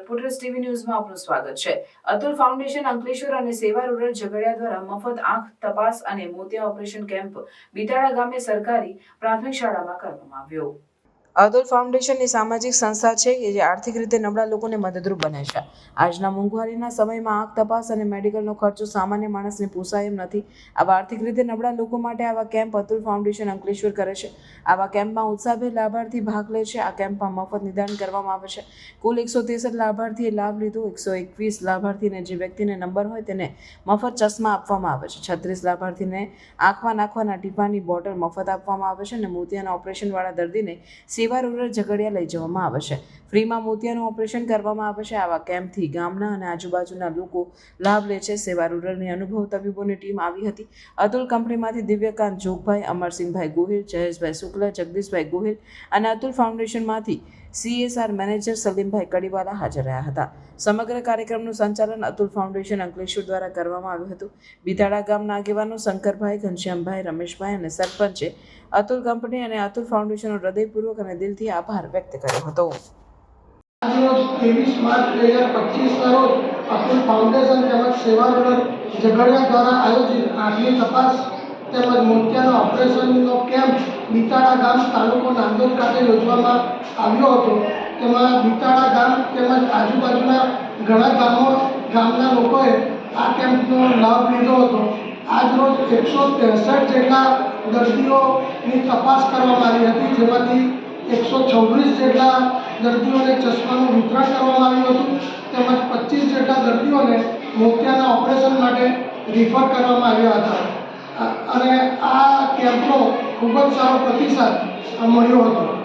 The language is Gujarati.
એક્સપ્રેસ ટીવી ન્યૂઝમાં આપનું સ્વાગત છે. અતુલ ફાઉન્ડેશન, અંકલેશ્વર અને સેવા રૂરલ ઝઘડિયા દ્વારા મફત આંખ તપાસ અને મોતિયા ઓપરેશન કેમ્પ બિતાડા ગામે સરકારી પ્રાથમિક શાળામાં કરવામાં આવ્યો. અતુલ ફાઉન્ડેશનની સામાજિક સંસ્થા છે કે જે આર્થિક રીતે નબળા લોકોને મદદરૂપ બને છે. આજના મોંઘવારીના સમયમાં આંખ તપાસ અને મેડિકલનો ખર્ચો સામાન્ય માણસને પોસાય એમ નથી. આવા આર્થિક રીતે નબળા લોકો માટે આવા કેમ્પ અતુલ ફાઉન્ડેશન અંકલેશ્વર કરે છે. આવા કેમ્પમાં ઉત્સાહભેર લાભાર્થી ભાગ લે છે. આ કેમ્પમાં મફત નિદાન કરવામાં આવે છે. કુલ એકસો ત્રેસઠ લાભાર્થીએ લાભ લીધો. એકસો એકવીસ લાભાર્થીને જે વ્યક્તિને નંબર હોય તેને મફત ચશ્મા આપવામાં આવે છે. છત્રીસ લાભાર્થીને આંખમાં નાખવાના ટીપાની બોટલ મફત આપવામાં આવે છે અને મોતિયાના ઓપરેશનવાળા દર્દીને સેવા રૂરલ ઝઘડિયા લઈ જવામાં આવશે ફ્રીમાં મોતિયાનું ઓપરેશન કરવામાં આવે છે. આવા કેમ્પથી ગામના અને આજુબાજુના લોકો લાભ લે છે. સેવા રૂરલની અનુભવ તબીબોની ટીમ આવી હતી. અતુલ કંપનીમાંથી દિવ્યકાંત જોગભાઈ, અમરસિંહભાઈ ગોહિલ, જયેશભાઈ શુક્લ, જગદીશભાઈ ગોહિલ અને અતુલ ફાઉન્ડેશનમાંથી સીએસઆર મેનેજર સલીમભાઈ કડીવાલા હાજર રહ્યા હતા. સમગ્ર કાર્યક્રમનું સંચાલન અતુલ ફાઉન્ડેશન અંકલેશ્વર દ્વારા કરવામાં આવ્યું હતું. બિતાડા ગામના આગેવાનો શંકરભાઈ, ઘનશ્યામભાઈ, રમેશભાઈ અને સરપંચે અતુલ કંપની અને અતુલ ફાઉન્ડેશનનો હૃદયપૂર્વક અને દિલથી આભાર વ્યક્ત કર્યો હતો. ત્રેવીસ માર્ચ બે હજાર પચીસના રોજ અતુલ ફાઉન્ડેશન તેમજ સેવા ઝઘડિયા દ્વારા આયોજિત આંખની તપાસ તેમજ મોતિયાના ઓપરેશનનો કેમ્પ બિતાડા ગામ તાલુકો નાંદોદ ખાતે યોજવામાં આવ્યો હતો. તેમાં બિતાડા ગામ તેમજ આજુબાજુના ઘણા ગામો, ગામના લોકોએ આ કેમ્પનો લાભ લીધો હતો. આજરોજ એકસો ત્રેસઠ જેટલા દર્દીઓની તપાસ કરવામાં આવી હતી, જેમાંથી એકસો છવ્વીસ જેટલા દર્દીઓને ચશ્માનું વિતરણ કરવામાં આવ્યું હતું, તેમજ પચીસ જેટલા દર્દીઓને મોતિયાના ઓપરેશન માટે રિફર કરવામાં આવ્યા હતા. અને આ કેમ્પનો ખૂબ જ સારો પ્રતિસાદ મળ્યો હતો.